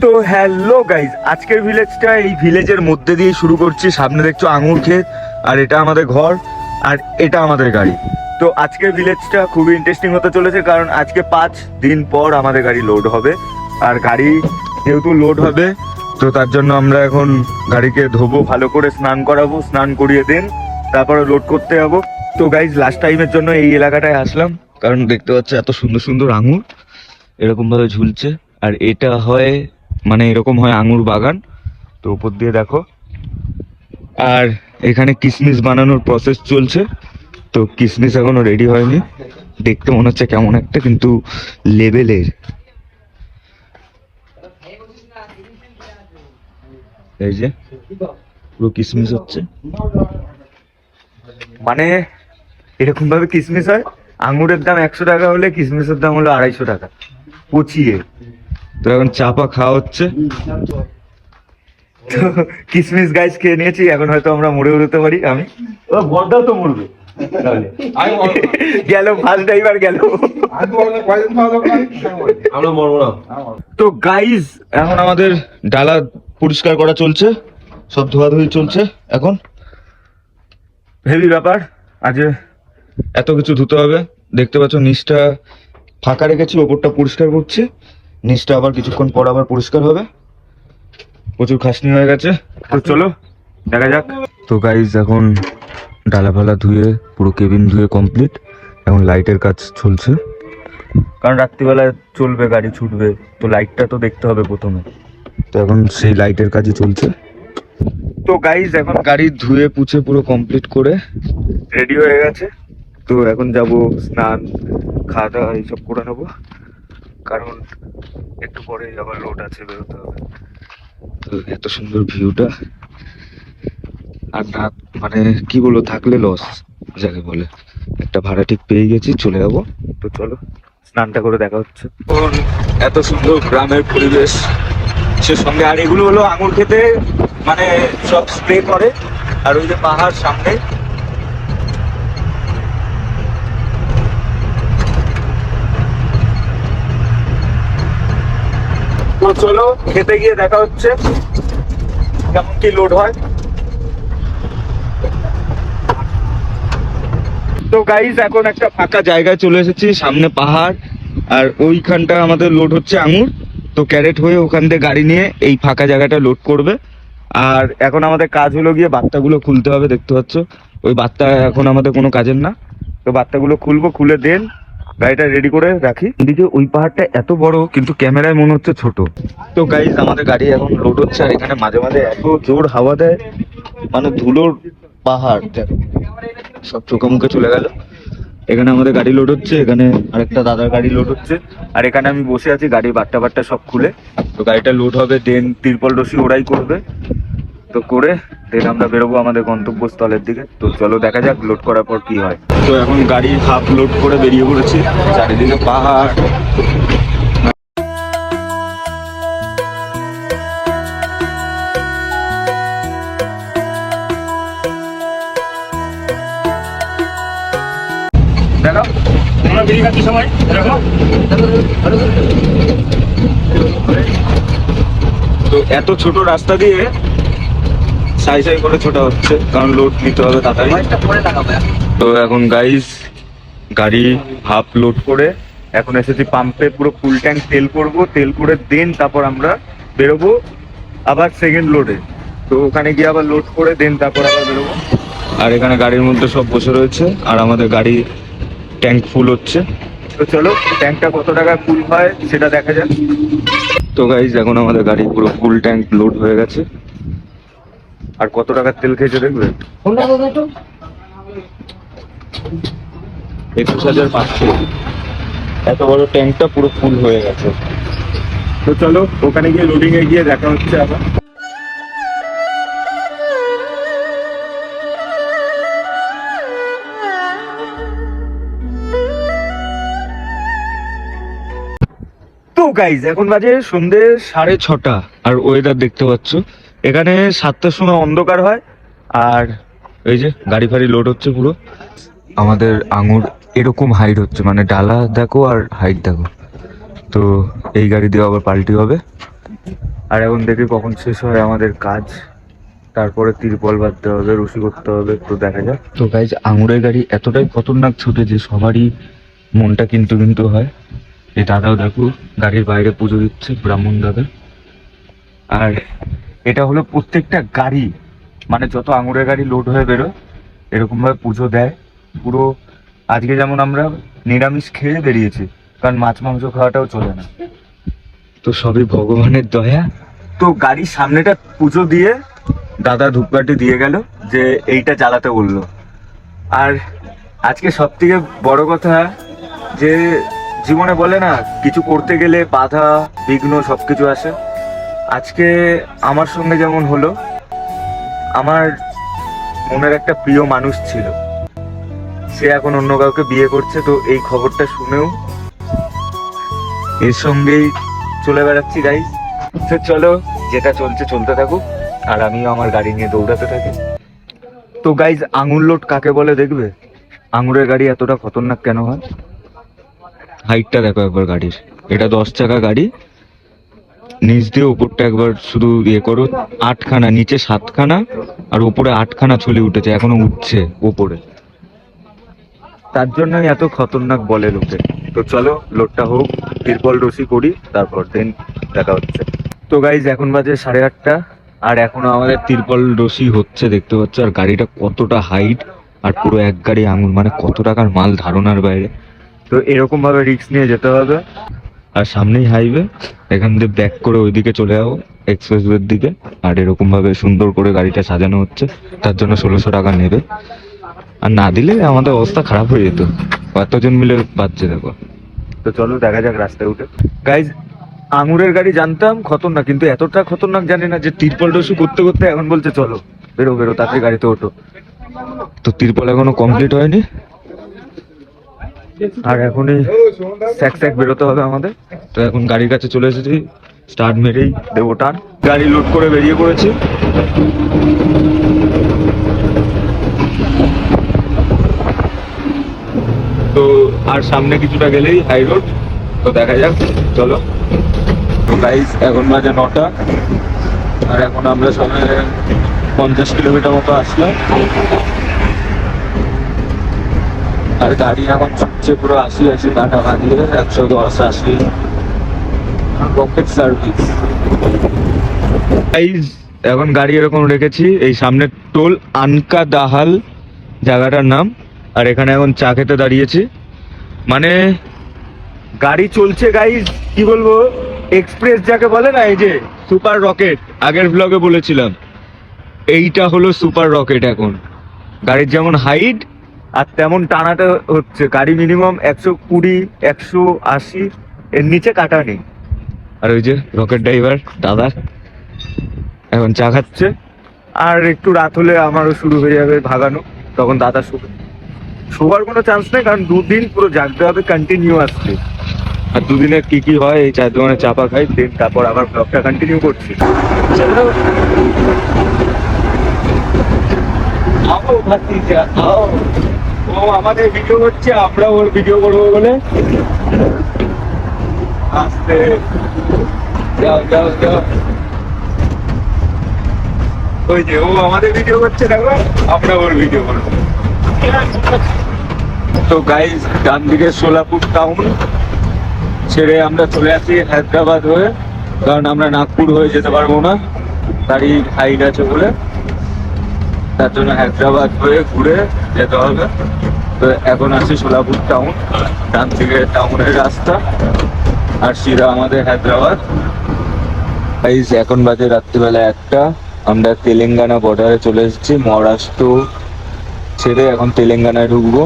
তো hello guys, আজকের ভিলেজটা এই ভিলেজের মধ্যে দিয়ে শুরু করছি। সামনে দেখছ আঙুর ক্ষেত, আর এটা আমাদের ঘর, আর এটা আমাদের গাড়ি। তো আজকের ভিলেজটা খুবই ইন্টারেস্টিং হতে চলেছে, কারণ আজকে পাঁচ দিন পর আমাদের গাড়ি লোড হবে। আর গাড়ি যেহেতু লোড হবে, তো তার জন্য আমরা এখন গাড়িকে ধোবো, ভালো করে স্নান করাবো, স্নান করিয়ে দেন, তারপরে লোড করতে যাব। তো গাইজ লাস্ট টাইমের জন্য এই এলাকাটায় আসলাম, কারণ দেখতে পাচ্ছ এত সুন্দর সুন্দর আঙুর, এরকম ভাবে ঝুলছে। আর এটা হয় মানে এরকম হয় আঙুর বাগান। তো উপর দিয়ে দেখো। আর এখানে কিসমিস বানানোর প্রসেস চলছে। তো কিসমিস এখনও রেডি হয়নি। দেখতে মনে হচ্ছে কেমন একটা, কিন্তু লেভেলের এই যে, পুরো কিসমিস হচ্ছে। মানে এরকম ভাবে কিসমিস হয়, আঙুরের দাম একশো টাকা হলে কিসমিসের দাম হলো আড়াইশো টাকা। পচিয়ে তো এখন চাপা খাওয়া হচ্ছে। তো কিসমিস গাইস খেয়ে নিয়েছি এখন হয়তো আমরা মরে উঠতে পারি আমি। ও বড়দাও তো মরবে। তাহলে। গেল ফার্স্ট ড্রাইভার গেল। আমরা মরবো না। তো গাইস এখন আমাদের ডালা পরিষ্কার করা চলছে সব ধোয়াধুয়ি চলছে এখন। হেভি ব্যাপার আজ এত কিছু ধুতে হবে। দেখতে পাচ্ছ নিচটা ফাঁকা রেখেছি ওপরটা পরিষ্কার করছি। নিচটা আবার কিছুক্ষণ পর আবার পরিষ্কার হবে? প্রচুর খাসনি হয়ে গেছে। তো চলো, দেখা যাক। তো গাইজ এখন ডালা ফালা ধুয়ে পুরো কেবিন ধুয়ে কমপ্লিট এখন লাইটের কাজ চলছে। কারণ রাত্রিবেলা চলবে, গাড়ি ছুটবে, তো লাইটটা তো দেখতে হবে প্রথমে। তো এখন সেই লাইটের কাজই চলছে। তো গাইজ এখন গাড়ি ধুয়ে, পুছে পুরো কমপ্লিট করে রেডি হয়ে গেছে। তো এখন যাব, স্নান খাওয়া দাওয়া এইসব করে নেব। কারণ একটু পরে আবার রোড আছে বেরোতে হবে। তো এত সুন্দর ভিউটা আর না মানে কি বলব থাকলে লস যাকে বলে। একটা ভাড়া ঠিক পেয়ে গেছি চলে যাব। তো চলো স্নানটা করে দেখা হচ্ছে। এত সুন্দর গ্রামের পরিবেশ। সে সঙ্গে আর এগুলো হলো আঙুর খেতে মানে সব স্প্রে করে। আর ওই যে পাহাড় সামনে চলো, খেতে গিয়ে দেখা হচ্ছে। কেমন কি লোড হয়। তো গাইজ এখন একটা ফাঁকা জায়গায় চলে এসেছি, সামনে পাহাড়। আর ওইখানটা আমাদের লোড হচ্ছে আঙুর। তো ক্যারেট হয়ে ওখান থেকে গাড়ি নিয়ে এই ফাঁকা জায়গাটা লোড করবে। আর এখন আমাদের কাজ হলো গিয়ে বাত্তাগুলো খুলতে হবে, দেখতে পাচ্ছ। ওই বাত্তা এখন আমাদের কোনো কাজের না। তো বাত্তাগুলো খুলবো, খুলে দেন। গাড়িটা রেডি করে রাখি। এদিকে ওই পাহাড়টা এত বড়, কিন্তু ক্যামেরায় মনে হচ্ছে ছোট। তো গাইজ আমাদের গাড়ি এখন লোড হচ্ছে আর এখানে মাঝে মাঝে এত জোর হাওয়া দেয় মানে ধুলোর পাহাড়। সব চোখে মুখে চলে গেল। এখানে আমাদের গাড়ি লোড হচ্ছে, এখানে আরেকটা দাদার গাড়ি লোড হচ্ছে। আর এখানে আমি বসে আছি, গাড়ির বাট্টা বাট্টা সব খুলে। তো গাড়িটা লোড হবে দেন তিরপল রশি ওরাই করবে। তো করে দেন আমরা বেরোবো আমাদের গন্তব্যস্থলের দিকে। তো চলো দেখা যাক লোড করার পর কি হয়। তো এখন গাড়ি হাফ লোড করে বেরিয়ে পড়েছি, চারিদিকে পাহাড়। দেখো। তো এত ছোট রাস্তা দিয়ে সাই সাই করে ছোটা হচ্ছে, কারণ লোড নিতে হবে তাড়াতাড়ি। তো এখন গাইস গাড়ি হাফ লোড করে এখন এসেছি পাম্পে পুরো ফুল ট্যাঙ্ক তেল করব, তেল করে দেন তারপর আমরা বেরোবো আবার সেকেন্ড লোডে তো ওখানে গিয়ে আবার লোড করে দেন তারপর আবার বেরোবো। আর এখানে গাড়ির মধ্যে সব বসে রয়েছে, আর আমাদের গাড়ি ট্যাঙ্ক ফুল হচ্ছে। তো চলো ট্যাঙ্কটা কত টাকা ফুল হয় সেটা দেখা যাক। তো গাইজ এখন আমাদের গাড়ি পুরো ফুল ট্যাঙ্ক লোড হয়ে গেছে। আর কত টাকার তেল খেয়েছে দেখবে? একুশ হাজার পাঁচশো। এত বড় ট্যাঙ্কটা পুরো ফুল হয়ে গেছে। তো চলো ওখানে গিয়ে লোডিং এ গিয়ে দেখা হচ্ছে আবার। তো গাইজ এখন বাজে সন্ধে সাড়ে ছটা আর ওয়েদার দেখতে পাচ্ছ। এখানে সাতটার সময় অন্ধকার হয়, আর এই যে গাড়ি ফাড়ি লোড হচ্ছে পুরো। আমাদের আঙুর এরকম হাইট হচ্ছে মানে ডালা দেখো আর হাইট দেখো। তো এই গাড়ি দিয়ে আবার পাল্টি হবে। আর এখন দেখি কখন শেষ হয় আমাদের কাজ। তারপরে তিরপল বাঁধতে হবে, রশি করতে হবে তো দেখা যাক। তো গাইজ আঙুরের গাড়ি এতটাই খতরনাক ছোটে যে সবারই মনটা কিন্তু কিন্তু হয়। এই দাদাও দেখো, গাড়ির বাইরে পুজো দিচ্ছে ব্রাহ্মণ দাদা। আর এটা হলো প্রত্যেকটা গাড়ি মানে যত আঙুরের গাড়ি লোড হয়ে বেরো এরকম ভাবে পুজো দেয়। পুরো আজকে যেমন আমরা নিরামিষ খেয়ে বেরিয়েছি, কারণ মাছ মাংস খাওয়াটাও চলে না। তো সবই ভগবানের দয়া। তো গাড়ির সামনেটা পুজো দিয়ে দাদা ধূপকাঠি দিয়ে গেল, যে এইটা জ্বালাতে বলল। আর আজকে সব থেকে বড় কথা, যে জীবনে বলে না, কিছু করতে গেলে বাধা, বিঘ্ন সবকিছু আসে। আজকে আমার সঙ্গে যেমন হলো, আমার মনের একটা প্রিয় মানুষ ছিল। সে এখন অন্য কাউকে বিয়ে করছে, তো এই খবরটা শুনেও এর সঙ্গেই চলে বেড়াচ্ছি গাইস তো চলো, যেটা চলছে চলতে থাকুক, আর আমিও আমার গাড়ি নিয়ে দৌড়াতে থাকি। তো গাইজ আঙুর লোড কাকে বলে দেখবে? আঙুরের গাড়ি এতটা খতরনাক কেন হয়? হাইটটা দেখো একবার গাড়ির। এটা দশ চাকা গাড়ি নিচ দিয়ে উপরটা একবার শুধু ইয়ে করো, আটখানা, নিচে সাতখানা, আর উপরে আটখানা ছলি উঠেছে, এখনও উঠছে উপরে। তার জন্যই এত খতরনাক বলে লোকে। তো চলো, লোডটা হোক, তিরপল রশি করি, তারপর দিন দেখা হচ্ছে। তো গাইজ এখন বাজে সাড়ে আটটা, আর এখন আমাদের তিরপল রশি হচ্ছে, দেখতে পাচ্ছ, আর গাড়িটা কতটা হাইট আর পুরো এক গাড়ি আঙুল মানে কত টাকার মাল ধারণার বাইরে। তো এরকম ভাবে রিস্ক নিয়ে যেতে হবে। আর সামনেই হাইওয়ে এখান দিয়ে ব্যাক করে ওইদিকে চলে যাব এক্সপ্রেসওয়ের দিকে। আর এরকম ভাবে সুন্দর করে গাড়িটা সাজানো হচ্ছে, তার জন্য ষোলোশো টাকা নেবে। আর না দিলে আমাদের অবস্থা খারাপ হয়ে যেত। কতজন মিলে বাচ্চা দেখো। তো চলো দেখা যাক রাস্তায় উঠে। গাইজ আঙুরের গাড়ি জানতাম খতরনাক, কিন্তু এতটা খতরনাক জানি না যে তিরপল রসু করতে করতে এখন বলছে, চলো, বেরো বেরো তাতে গাড়িতে ওঠো। তো তিরপল এখনও কমপ্লিট হয়নি। আর এখনই স্যাক স্যাক বেরোতে হবে আমাদের। তো এখন গাড়ির কাছে চলে এসেছি স্টার্ট মেরেই দেবো টান গাড়ি লোড করে বেরিয়ে পড়েছি। তো আর সামনে কিছুটা গেলেই হাই রোড তো দেখা যাক, চলো। তো গাইস এখন বাজে নটা। আর এখন আমরা সবাই পঞ্চাশ কিলোমিটার মতো আসলাম। আর গাড়ি এখন ছুটছে পুরো আশি আশি কাটা বাঁধিয়ে, একশো দশ, আশি। পকেট সার্ভিস এখন গাড়ি এরকম রেখেছি, এই সামনে টোল আনকা দাহাল জায়গাটার নাম, আর এখানে এখন চা খেতে দাঁড়িয়েছি। মানে গাড়ি চলছে গাইজ কি বলব? এক্সপ্রেস যাকে বলে না, এই যে সুপার রকেট আগের ব্লগে বলেছিলাম। এইটা হলো সুপার রকেট এখন। গাড়ির যেমন হাইট আর তেমন টানাটা হচ্ছে। গাড়ি মিনিমাম একশো কুড়ি একশো আশি এর নিচে কাটা নেই। আর ওই যে রকেট ড্রাইভার দাদা এখন চা খাচ্ছে। আর একটু রাত হলে আমারও শুরু হয়ে যাবে ভাগানো। তখন দাদা শুবে। শোবার কোনো চান্স নেই কারণ দুদিন পুরো জাগতে হবে কন্টিনিউ আসছে আর দুদিনে কি কি হয় এই চার দোকানে চাপা খাই দিন তারপর আবার ব্লগটা কন্টিনিউ করছি। ভাতিজা আও ও আমাদের ভিডিও করছে আমরা ওর ভিডিও করব বলে। আস্তে। যাও যাও যাও। ওই যে ও আমাদের ভিডিও করছে, দেখো আমরা ওর ভিডিও করব। তো গাইজ ডান দিকে সোলাপুর টাউন ছেড়ে আমরা চলে আসি হায়দ্রাবাদ হয়ে, কারণ আমরা নাগপুর হয়ে যেতে পারব না। গাড়ি হাইট আছে বলে। তার জন্য হায়দ্রাবাদ হয়ে ঘুরে যেতে হবে। তো এখন আছি সোলাপুর টাউন ডান থেকে টাউনের রাস্তা। আর সিরা আমাদের হায়দ্রাবাদ। গাইজ এখন বাজে রাত্রিবেলা একটা। আমরা তেলেঙ্গানা বর্ডারে চলে এসেছি, মহারাষ্ট্র ছেড়ে এখন তেলেঙ্গানায় ঢুকবো।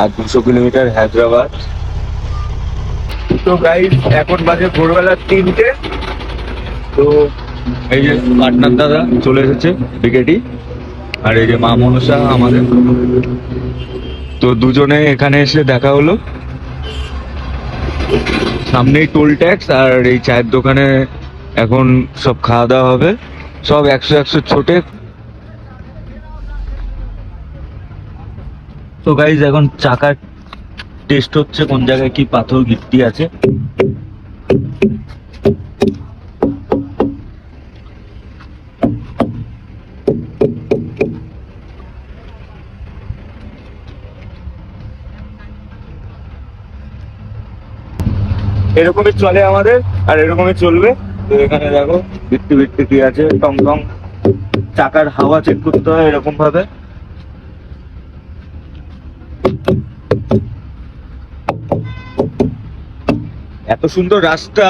আর দুশো কিলোমিটার হায়দ্রাবাদ। তো গাইজ এখন বাজে ভোরবেলা তিনটে। তো এই যে পাটনার দাদা চলে এসেছে বিকেটি আর এই যে মা মনসা আমাদের। তো দুজনে এখানে এসে দেখা হলো। সামনেই টোল ট্যাক্স আর এই চায়ের দোকানে এখন সব খাওয়া দাওয়া হবে। সব একশো একশো ছোটে। তো গাইজ এখন চাকার টেস্ট হচ্ছে, কোন জায়গায় কি পাথর, গিট্টি আছে। এরকমই চলে আমাদের, আর এরকমই চলবে। তো এখানে দেখো ভিত্তি ভিত্তি কি আছে, টং টং। চাকার হাওয়া চেক করতে হয় এরকম ভাবে এত সুন্দর রাস্তা,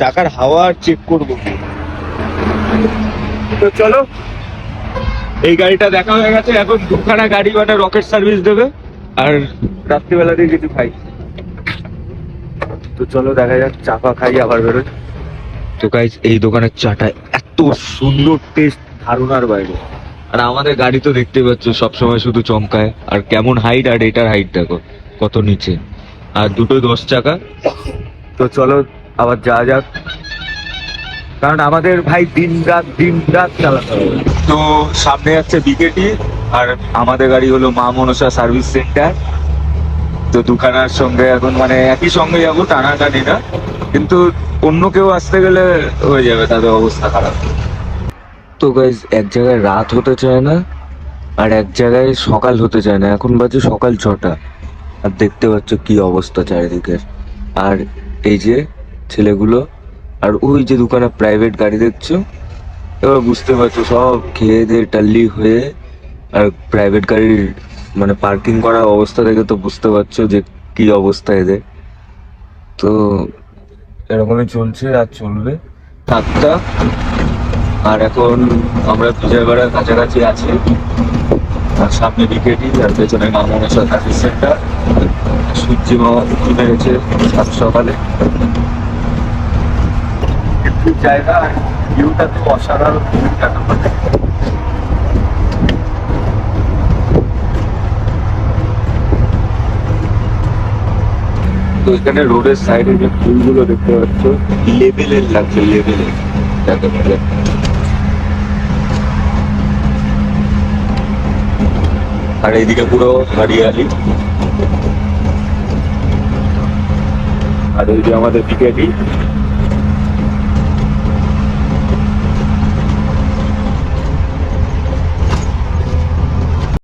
চাকার হাওয়া চেক করব। তো চলো, এই গাড়িটা দেখা হয়ে গেছে। এখন দুখানা গাড়ি মানে রকেট সার্ভিস দেবে। আর রাত্রিবেলা দিয়ে কিছু খাই তো চলো দেখা যাক চাপা খাই, আবার বেরোই। তো গাইজ এই দোকানের চাটা এত সুন্দর টেস্ট ধারণার বাইরে। আর আমাদের গাড়ি তো দেখতে পাচ্ছ, সবসময় শুধু চমকায়। আর কেমন হাইট আর এটার হাইট দেখো, কত নিচে। আর দুটো দশ চাকা। তো চলো, আবার যাওয়া যাক। কারণ আমাদের ভাই দিন রাত দিন রাত চালাতে হবে। তো সামনে যাচ্ছে বিকেটি আর আমাদের গাড়ি হলো মা মনসা সার্ভিস সেন্টার। তো দুখানার সঙ্গে এখন মানে একই সঙ্গে যাব টানাটানি না কিন্তু অন্য কেউ আসতে গেলে হয়ে যাবে, তাদের অবস্থা খারাপ। তো গাইজ এক জায়গায় রাত হতে চায় না, আর এক জায়গায় সকাল হতে চায় না। এখন বাজে সকাল ছটা, আর দেখতে পাচ্ছ কি অবস্থা চারিদিকের। আর এই যে ছেলেগুলো, আর ওই যে দোকানে প্রাইভেট গাড়ি দেখছ, এবার বুঝতে পারছ সব খেয়ে দিয়ে টাল্লি হয়ে, আর প্রাইভেট গাড়ির মানে পার্কিং করার অবস্থা দেখে তো বুঝতে পারছ যে কি অবস্থা এদের। তো এরকমই চলছে আর চলবে। সাতটা। আর এখন আমরা বিজয়বাড়ার কাছাকাছি আছি। আর সামনে বিকেটি আর পেছনে মামনসা সার্ভিস সেন্টার সূর্যি মামা মেরেছে সাত সকালে। জায়গা ভিউটা তো অসাধারণ। তো এখানে রোডের সাইডে যে ফুলগুলো দেখতে পাচ্ছ লেভেলের লাগছে লেভেলের যাকে বলে আর এইদিকে পুরো হরিয়ালি। আর এই যে আমাদের পিকেটি